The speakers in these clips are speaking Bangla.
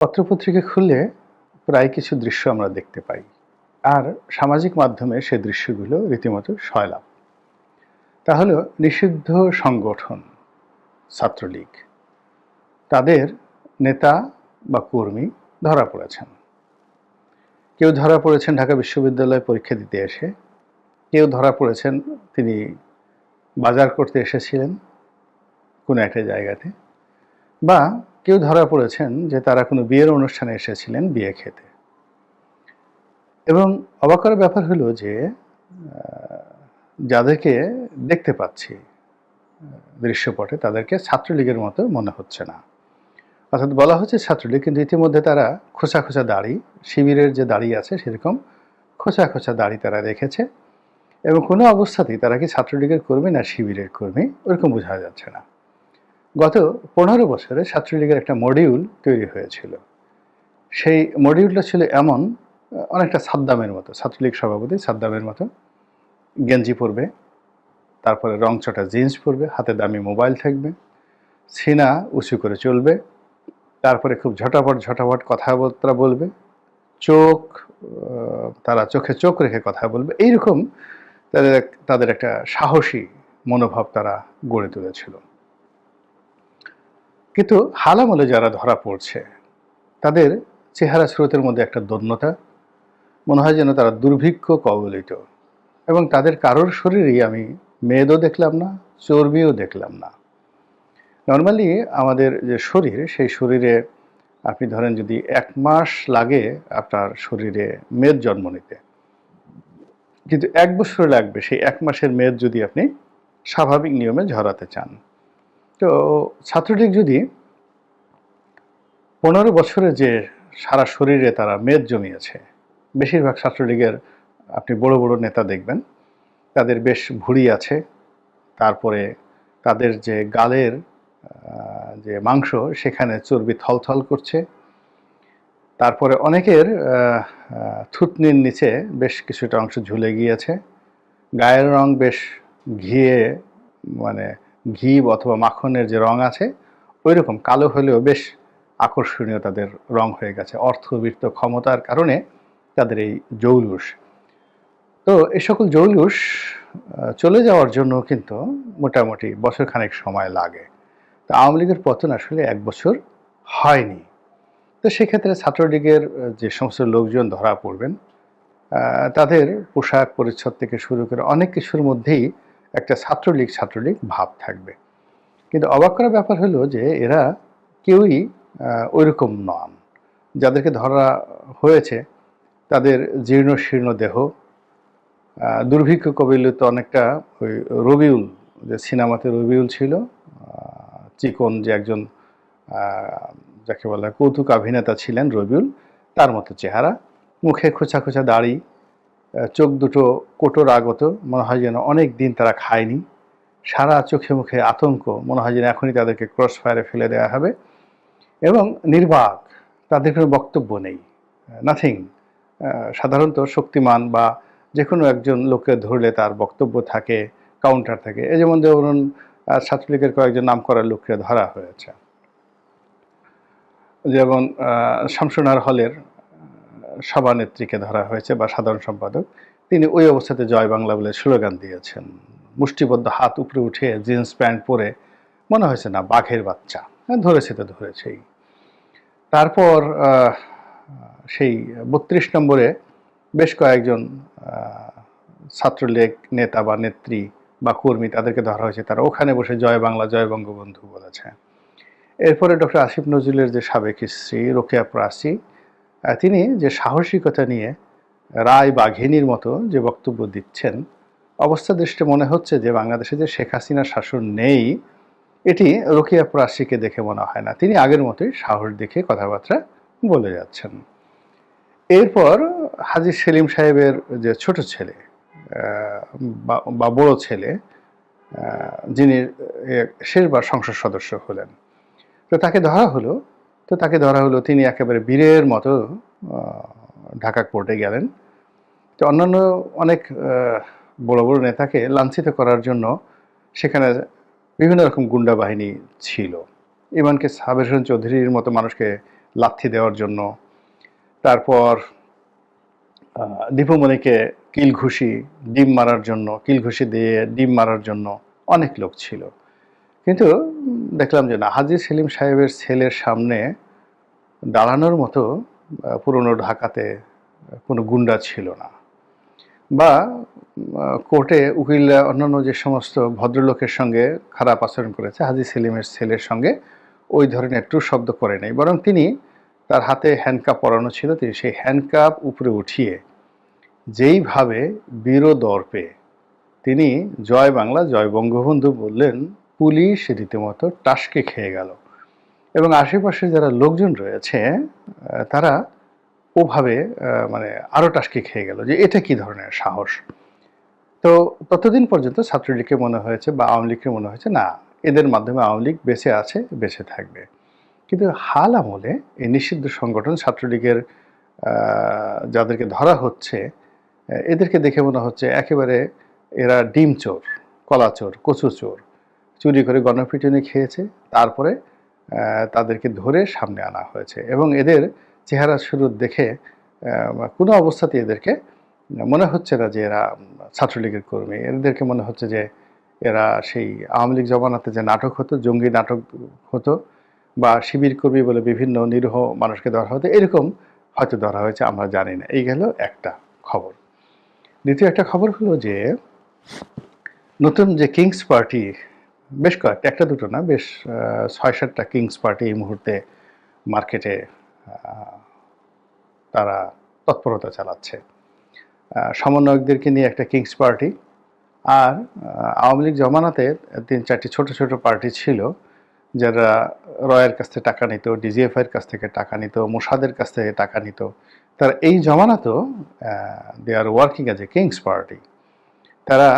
পত্রপত্রিকা খুললে প্রায় কিছু দৃশ্য আমরা দেখতে পাই। আর সামাজিক মাধ্যমে সে দৃশ্যগুলো রীতিমতো সয়লাভ তা হলো নিষিদ্ধ সংগঠন, ছাত্রলীগ, তাদের নেতা বা কর্মী ধরা পড়েছেন। কেউ ধরা পড়েছেন ঢাকা বিশ্ববিদ্যালয়ে পরীক্ষা দিতে এসে, কেউ ধরা পড়েছেন তিনি বাজার করতে এসেছিলেন কোনো একটা জায়গাতে। বা কেউ ধরা পড়েছেন যে তারা কোনো বিয়ের অনুষ্ঠানে এসেছিলেন বিয়ে খেতে। এবং অবাক করার ব্যাপার হলো যে যাদেরকে দেখতে পাচ্ছি দৃশ্যপটে, তাদেরকে ছাত্রলীগের মতো মনে হচ্ছে না। অর্থাৎ বলা হচ্ছে ছাত্রলীগ, কিন্তু ইতিমধ্যে তারা খোঁচা খোঁচা দাড়ি, শিবিরের যে দাড়ি আছে সেরকম খোঁচা খোঁচা দাড়ি তারা রেখেছে। এবং কোনো অবস্থাতেই তারা কি ছাত্রলীগের কর্মী না শিবিরের কর্মী, ওরকম বোঝা যাচ্ছে না। গত পনেরো বছরে ছাত্রলীগের একটা মডিউল তৈরি হয়েছিল। সেই মডিউলটা ছিল এমন, অনেকটা সাদ্দামের মতো, ছাত্রলীগ সভাপতি সাদ্দামের মতো। গেঞ্জি পরবে, তারপরে রংচটা জিন্স পরবে, হাতে দামি মোবাইল থাকবে, সিনা উঁচু করে চলবে, তারপরে খুব ঝটাপট ঝটাপট কথাবার্তা বলবে, চোখ তারা চোখে চোখ রেখে কথা বলবে, এইরকম তাদের তাদের একটা সাহসী মনোভাব তারা গড়ে তুলেছিল। কিন্তু হালামলে যারা ধরা পড়ছে, তাদের চেহারা স্রোতের মধ্যে একটা দন্যতা, মনে হয় যেন তারা দুর্ভিক্ষ কবলিত এবং তাদের কারোর শরীরেই আমি মেদও দেখলাম না, চর্বিও দেখলাম না। নর্মালি আমাদের যে শরীর, সেই শরীরে আপনি ধরেন যদি এক মাস লাগে আপনার শরীরে মেদ জন্ম নিতে, কিন্তু এক বছর লাগবে সেই এক মাসের মেদ যদি আপনি স্বাভাবিক নিয়মে ঝরাতে চান। তো ছাত্রলীগ যদি পনেরো বছরে যে সারা শরীরে তারা মেদ জমিয়েছে, বেশিরভাগ ছাত্রলীগের আপনি বড় বড় নেতা দেখবেন, তাদের বেশ ভুঁড়ি আছে, তারপরে তাদের যে গালের যে মাংস সেখানে চর্বি থলথল করছে, তারপরে অনেকের থুতনির নিচে বেশ কিছুটা অংশ ঝুলে গিয়েছে, গায়ের রং বেশ ঘিয়ে মানে ঘি অথবা মাখনের যে রং আছে ওই রকম কালো হলেও বেশ আকর্ষণীয় তাদের রং হয়ে গেছে। অর্থবৃত্ত ক্ষমতার কারণে তাদের এই জৌলুস। তো এই সকল জৌলুস চলে যাওয়ার জন্য কিন্তু মোটামুটি বছরখানেক সময় লাগে। তো আওয়ামী লীগের পতন আসলে এক বছর হয়নি। তো সেক্ষেত্রে ছাত্রলীগের যে সমস্ত লোকজন ধরা পড়বেন তাদের পোশাক পরিচ্ছদ থেকে শুরু করে অনেক কিছুর মধ্যেই একটা ছাত্রলীগ ছাত্রলীগ ভাব থাকবে। কিন্তু অবাক করার ব্যাপার হলো যে এরা কেউই ওইরকম নন। যাদেরকে ধরা হয়েছে, তাদের জীর্ণ শীর্ণ দেহ দুর্ভিক্ষ কবিলিত অনেকটা ওই রবিউল, যে সিনেমাতে রবিউল ছিল চিকন যে একজন যাকে বলা কৌতুক অভিনেতা ছিলেন রবিউল, তার মতো চেহারা, মুখে খোঁচা খোঁচা দাড়ি চোখ দুটো কোটোর আগত, মনে হয় যেন অনেক দিন তারা খায়নি। সারা চোখে মুখে আতঙ্ক, মনে হয় যেন এখনই তাদেরকে ক্রস ফায়ারে ফেলে দেওয়া হবে। এবং নির্বাক, তাদের কোনো বক্তব্য নেই। নাথিং সাধারণত শক্তিমান বা যে কোনো একজন লোককে ধরলে তার বক্তব্য থাকে কাউন্টার থাকে। এই যেমন ধরুন ছাত্রলীগের কয়েকজন নাম করার লোককে ধরা হয়েছে। যেমন শামসুনার হলের সভানেত্রীকে ধরা হয়েছে বা সাধারণ সম্পাদক। তিনি ওই অবস্থাতে জয় বাংলা বলে স্লোগান দিয়েছেন। মুষ্টিবদ্ধ হাত উপরে উঠে জিন্স প্যান্ট পরে মনে হয়েছে না বাঘের বাচ্চা। হ্যাঁ, ধরেছে তো ধরেছেই। তারপর সেই বত্রিশ নম্বরে বেশ কয়েকজন ছাত্রলীগ নেতা বা নেত্রী বা কর্মী তাদেরকে ধরা হয়েছে। তারা ওখানে বসে জয় বাংলা জয় বঙ্গবন্ধু বলেছে। এরপরে ডক্টর আসিফ নজরুলের যে সাবেক স্ত্রী রোকেয়া প্রাসী তিনি যে সাহসিকতা নিয়ে রায় বাঘিনীর মতো যে বক্তব্য দিচ্ছেন, অবস্থা দৃষ্টি মনে হচ্ছে যে বাংলাদেশে যে শেখ হাসিনার শাসন নেই, এটি রোকিয়া প্রাসীকে দেখে মনে হয় না। তিনি আগের মতোই সাহস দেখে কথাবার্তা বলে যাচ্ছেন। এরপর হাজির সেলিম সাহেবের যে ছোট ছেলে বা- বড় ছেলে যিনি শেষবার সংসদ সদস্য হলেন, তো তাকে ধরা হলো তো তাকে ধরা হলো। তিনি একেবারে বীরের মতো ঢাকা কোর্টে গেলেন। তো অন্যান্য অনেক বড় বড় নেতাকে লাঞ্ছিত করার জন্য সেখানে বিভিন্ন রকম গুন্ডা বাহিনী ছিল। ইমানকে সাবের হোসেন চৌধুরীর মতো মানুষকে লাথি দেওয়ার জন্য। তারপর দীপুমণিকে কিল ঘুষি ডিম মারার জন্য কিল ঘুষি দিয়ে ডিম মারার জন্য অনেক লোক ছিল। কিন্তু দেখলাম যে না হাজি সেলিম সাহেবের ছেলের সামনে দাঁড়ানোর মতো পুরনো ঢাকাতে কোনো গুন্ডা ছিল না। বা কোর্টে উকিল, অন্যান্য যে সমস্ত ভদ্রলোকের সঙ্গে খারাপ আচরণ করেছে, হাজি সেলিমের ছেলের সঙ্গে ওই ধরনের টু শব্দ করে নেই। বরং তিনি তার হাতে হ্যান্ডকাপ পরানো ছিল, তিনি সেই হ্যান্ডকাপ উপরে উঠিয়ে যেইভাবে বীরদর্পে তিনি জয় বাংলা, জয় বঙ্গবন্ধু বললেন পুলিশ রীতিমতো টাসকে খেয়ে গেল। এবং আশেপাশে যারা লোকজন রয়েছে তারা ওভাবে মানে আরও টাসকে খেয়ে গেল যে এটা কি ধরনের সাহস? তো ততদিন পর্যন্ত ছাত্রলীগকে মনে হয়েছে বা আওয়ামী লীগকে মনে হয়েছে, না, এদের মাধ্যমে আওয়ামী লীগ বেঁচে আছে, বেঁচে থাকবে। কিন্তু হাল আমলে এই নিষিদ্ধ সংগঠন ছাত্রলীগের যাদেরকে ধরা হচ্ছে, এদেরকে দেখে মনে হচ্ছে একেবারে এরা ডিম চোর, কলা চোর, কচু চোর। চুরি করে গণপিটুনি খেয়েছে, তারপরে তাদেরকে ধরে সামনে আনা হয়েছে এবং এদের চেহারা শুরু দেখে কোনো অবস্থাতে এদেরকে মনে হচ্ছে না যে এরা ছাত্রলীগের কর্মী। এদেরকে মনে হচ্ছে যে এরা সেই আওয়ামী লীগ জমানাতে যে নাটক হতো, জঙ্গি নাটক হতো বা শিবির কর্মী বলে বিভিন্ন নিরীহ মানুষকে ধরা হতো, এরকম হয়তো ধরা হয়েছে, আমরা জানি না। এই গেল একটা খবর। দ্বিতীয় একটা খবর হলো যে, নতুন যে কিংস পার্টি বেশ কয়েকটা, একটা দুটো না, বেশ ছয় সাতটা কিংস পার্টি এই মুহূর্তে মার্কেটে তারা তৎপরতা চালাচ্ছে। সমন্বয়কদেরকে নিয়ে একটা কিংস পার্টি আর আওয়ামী লীগ জমানাতে তিন চারটি ছোট ছোট পার্টি ছিল যারা রয়ের কাছ থেকে টাকা নিত ডিজিএফআইয়ের কাছ থেকে টাকা নিত, মোসাদের কাছ থেকে টাকা নিত। তারা এই জমানাতেও they are working as a kings party তারা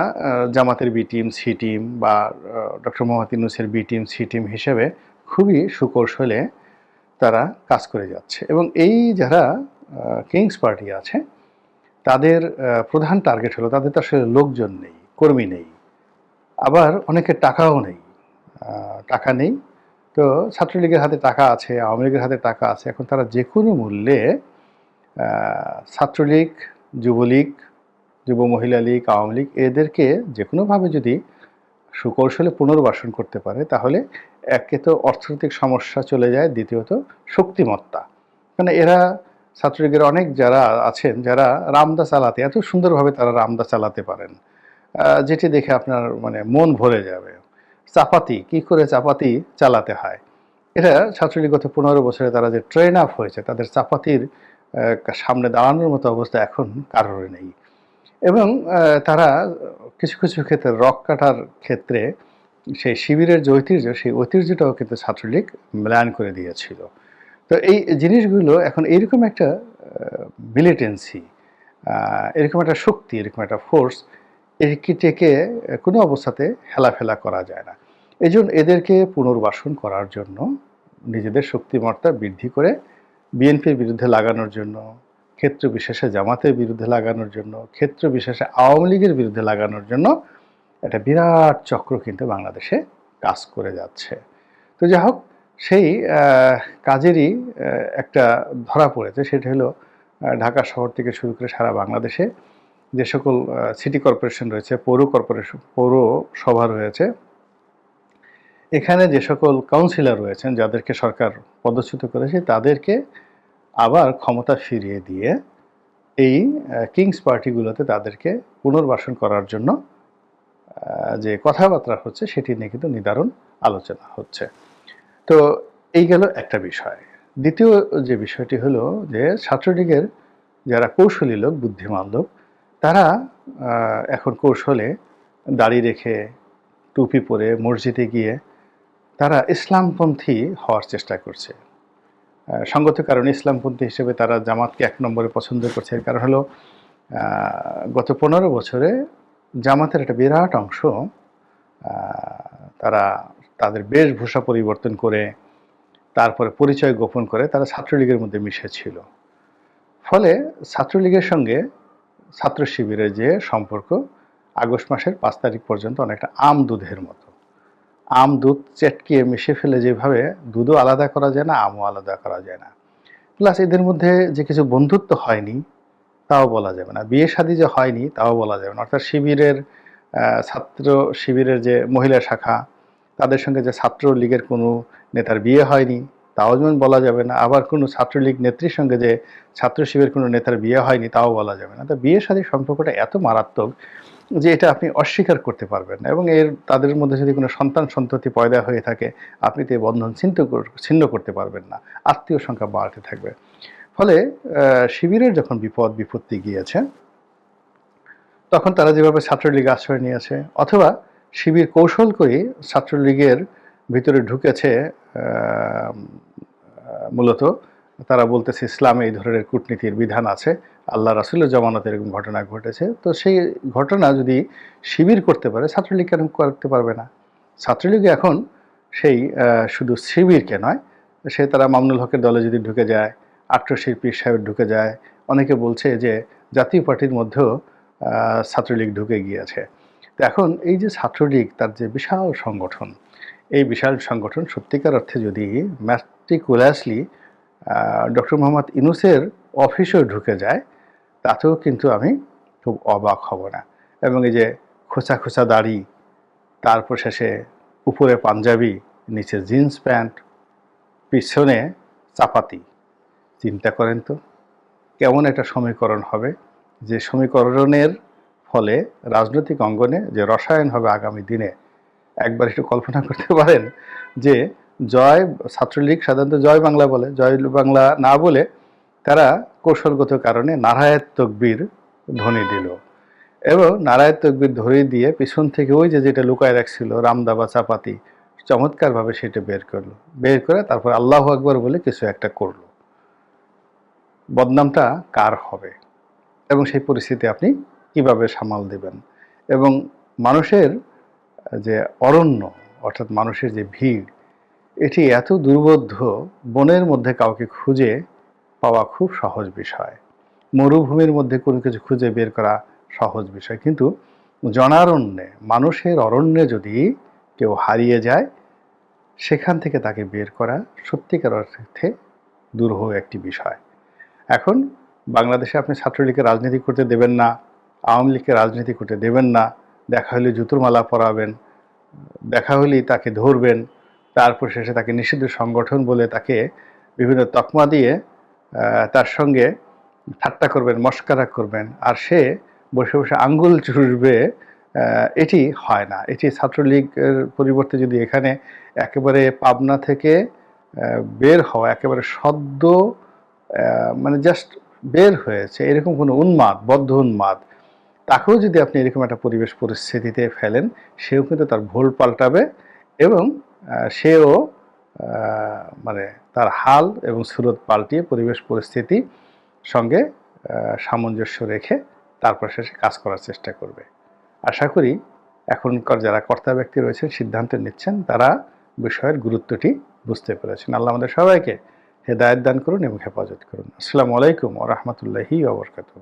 জামাতের বি টিম, সি টিম বা ডক্টর মোহাম্মদ ইউনুসের বি টিম, সি টিম হিসেবে খুবই সুকৌশলে তারা কাজ করে যাচ্ছে। এবং এই যারা কিংস পার্টি আছে, তাদের প্রধান টার্গেট হলো তাদের তো আসলে লোকজন নেই, কর্মী নেই, আবার অনেকের টাকাও নেই টাকা নেই। তো ছাত্রলীগের হাতে টাকা আছে, আওয়ামী লীগের হাতে টাকা আছে, এখন তারা যে কোনো মূল্যে ছাত্রলীগ, যুবলীগ যুব মহিলা লীগ, আওয়ামী লীগ এদেরকে যে কোনোভাবে যদি সুকৌশলে পুনর্বাসন করতে পারে, তাহলে একে তো অর্থনৈতিক সমস্যা চলে যায়, দ্বিতীয়ত শক্তিমত্তা। মানে এরা ছাত্রলীগের অনেক যারা আছেন, যারা রামদা চালাতে, এত সুন্দরভাবে তারা রামদা চালাতে পারেন যেটি দেখে আপনার মানে মন ভরে যাবে। চাপাতি, কি করে চাপাতি চালাতে হয়? এটা ছাত্রলীগ গত পনেরো বছরে তারা যে ট্রেন আপ হয়েছে, তাদের চাপাতির সামনে দাঁড়ানোর মতো অবস্থা এখন কারোর নেই। এবং তারা কিছু কিছু ক্ষেত্রে রক কাটার ক্ষেত্রে সেই শিবিরের যে ঐতিহ্য, সেই ঐতিহ্যটাও কিন্তু ছাত্রলীগ ম্লান করে দিয়েছিল। তো এই জিনিসগুলো এখন এরকম একটা মিলিটেন্সি এরকম একটা শক্তি, এরকম একটা ফোর্স এটিকে কোনো অবস্থাতে হেলাফেলা করা যায় না। এই এদেরকে পুনর্বাসন করার জন্য, নিজেদের শক্তিমত্তা বৃদ্ধি করে, বিএনপির বিরুদ্ধে লাগানোর জন্য ক্ষেত্র বিশেষে জামাতের বিরুদ্ধে লাগানোর জন্য, ক্ষেত্র বিশেষে আওয়ামী লীগের বিরুদ্ধে লাগানোর জন্য একটা বিরাট চক্র কিন্তু বাংলাদেশে কাজ করে যাচ্ছে। তো যাই হোক, সেই কাজেরই একটা ধরা পড়েছে, সেটা হলো ঢাকা শহর থেকে শুরু করে সারা বাংলাদেশে যে সকল সিটি কর্পোরেশন রয়েছে, পৌর কর্পোরেশন পৌরসভা রয়েছে, এখানে যে সকল কাউন্সিলর রয়েছেন, যাদেরকে সরকার পদচ্যুত করেছে, তাদেরকে আবার ক্ষমতা ফিরিয়ে দিয়ে এই কিংস পার্টিগুলোতে তাদেরকে পুনর্বাসন করার জন্য যে কথাবার্তা হচ্ছে সেটি নিয়ে কিন্তু নিদারুণ আলোচনা হচ্ছে। তো এই গেল একটা বিষয়। দ্বিতীয় যে বিষয়টি হলো যে ছাত্রলীগের যারা কৌশলী লোক, বুদ্ধিমান লোক, তারা এখন কৌশলে দাড়ি রেখে টুপি পরে মসজিদে গিয়ে তারা ইসলামপন্থী হওয়ার চেষ্টা করছে। সঙ্গত কারণে ইসলামপন্থী হিসেবে তারা জামাতকে এক নম্বরে পছন্দ করছে। এর কারণ হলো গত পনেরো বছরে জামাতের একটা বিরাট অংশ তারা তাদের বেশভূষা পরিবর্তন করে, তারপরে পরিচয় গোপন করে তারা ছাত্রলীগের মধ্যে মিশে ছিল ফলে ছাত্রলীগের সঙ্গে ছাত্র শিবিরের যে সম্পর্ক, আগস্ট মাসের পাঁচ তারিখ পর্যন্ত অনেকটা আম দুধের মতো। আম দুধ চেটকিয়ে মিশে ফেলে যেভাবে দুধও আলাদা করা যায় না, আমও আলাদা করা যায় না। প্লাস এদের মধ্যে যে কিছু বন্ধুত্ব হয়নি, তাও বলা যাবে না। বিয়ে শাদী যে হয়নি, তাও বলা যাবে না। অর্থাৎ শিবিরের ছাত্র শিবিরের যে মহিলা শাখা, তাদের সঙ্গে যে ছাত্র লীগের কোনো নেতার বিয়ে হয়নি, তাও যেমন বলা যাবে না। আবার কোনো ছাত্রলীগ নেত্রীর সঙ্গে যে ছাত্র শিবিরের কোনো নেতার বিয়ে হয়নি, তাও বলা যাবে না। তো বিয়ে শাদীর সম্পর্কটা এত মারাত্মক যে এটা আপনি অস্বীকার করতে পারবেন না এবং এর তাদের মধ্যে যদি কোনো সন্তান সন্ততি পয়দা হয়ে থাকে, আপনি তো এই বন্ধন ছিন্ন ছিন্ন করতে পারবেন না, আত্মীয় সংখ্যা বাড়তে থাকবে। ফলে শিবিরের যখন বিপদ, বিপত্তি গিয়েছে, তখন তারা যেভাবে ছাত্রলীগ আশ্রয় নিয়েছে, অথবা শিবির কৌশল করে ছাত্রলীগের ভিতরে ঢুকেছে মূলত তারা বলতেছে ইসলামে এই ধরনের কূটনীতির বিধান আছে আল্লাহ রাসুলের জমানত এরকম ঘটনা ঘটেছে। তো সেই ঘটনা যদি শিবির করতে পারে, ছাত্রলীগ কেন করতে পারবে না? ছাত্রলীগ এখন সেই শুধু শিবিরকে নয়, সে তারা মামনুল হকের দলে যদি ঢুকে যায় আট্টশিল্পী সাহেব ঢুকে যায়, অনেকে বলছে যে জাতীয় পার্টির মধ্যেও ছাত্রলীগ ঢুকে গিয়েছে। তো এখন এই যে ছাত্রলীগ, তার যে বিশাল সংগঠন, এই বিশাল সংগঠন সত্যিকার অর্থে যদি ম্যাট্রিকুলাসলি ডক্টর মোহাম্মদ ইনুসের অফিসেও ঢুকে যায় তাতেও কিন্তু আমি খুব অবাক হব না। এবং এই যে খোঁচা খোঁচা দাড়ি, তারপর শেষে উপরে পাঞ্জাবি, নিচে জিন্স প্যান্ট, পিছনে চাপাতি। চিন্তা করেন তো, কেমন একটা সমীকরণ হবে? যে সমীকরণের ফলে রাজনৈতিক অঙ্গনে যে রসায়ন হবে আগামী দিনে, একবার একটু কল্পনা করতে পারেন যে জয়, ছাত্রলীগ সাধারণত জয় বাংলা বলে, জয় বাংলা না বলে তারা কৌশলগত কারণে নারায়ত তকবীর ধ্বনি দিল। এবং নারায়ত তকবীর ধরে দিয়ে পিছন থেকে ওই যে যেটা লুকায় রাখছিল রামদা বা চাপাতি, চমৎকারভাবে সেটা বের করল। বের করে তারপর আল্লাহ আকবর বলে কিছু একটা করল। বদনামটা কার হবে? এবং সেই পরিস্থিতি আপনি কীভাবে সামাল দেবেন? এবং মানুষের যে অরণ্য, অর্থাৎ মানুষের যে ভিড়, এটি এত দুর্বোধ্য, বনের মধ্যে কাউকে খুঁজে পাওয়া খুব সহজ বিষয়। মরুভূমির মধ্যে কোনো কিছু খুঁজে বের করা সহজ বিষয়। কিন্তু জনারণ্যে, মানুষের অরণ্যে যদি কেউ হারিয়ে যায়, সেখান থেকে তাকে বের করা সত্যিকার অর্থে দুরূহ একটি বিষয়। এখন বাংলাদেশে আপনি ছাত্রলীগকে রাজনীতি করতে দেবেন না, আওয়ামী লীগকে রাজনীতি করতে দেবেন না, দেখা হলে জুতোর মালা পরাবেন, দেখা হলেই তাকে ধরবেন, তারপর শেষে তাকে নিষিদ্ধ সংগঠন বলে তাকে বিভিন্ন তকমা দিয়ে তার সঙ্গে ঠাট্টা করবেন, মস্কারা করবেন, আর সে বসে বসে আঙ্গুল চুষবে এটি হয় না। এটি ছাত্রলীগের পরিবর্তে যদি এখানে একেবারে পাবনা থেকে বের হওয়া, একেবারে সদ্য মানে জাস্ট বের হয়েছে, এরকম কোনো উন্মাদ, বদ্ধ উন্মাদ, তাকেও যদি আপনি এরকম একটা পরিবেশ পরিস্থিতিতে ফেলেন, সেও কিন্তু তার ভুল পাল্টাবে এবং সেও মানে তার হাল এবং সুরত পাল্টিয়ে পরিবেশ পরিস্থিতি সঙ্গে সামঞ্জস্য রেখে তারপর শেষে কাজ করার চেষ্টা করবে। আশা করি এখনকার যারা কর্তা ব্যক্তি রয়েছেন, সিদ্ধান্ত নিচ্ছেন, তারা বিষয়ের গুরুত্বটি বুঝতে পেরেছেন। আল্লাহ আমাদের সবাইকে হেদায়ত দান করুন এবং হেফাজত করুন। আসসালামু আলাইকুম ও রহমতুল্লাহি ওবরকাতুহ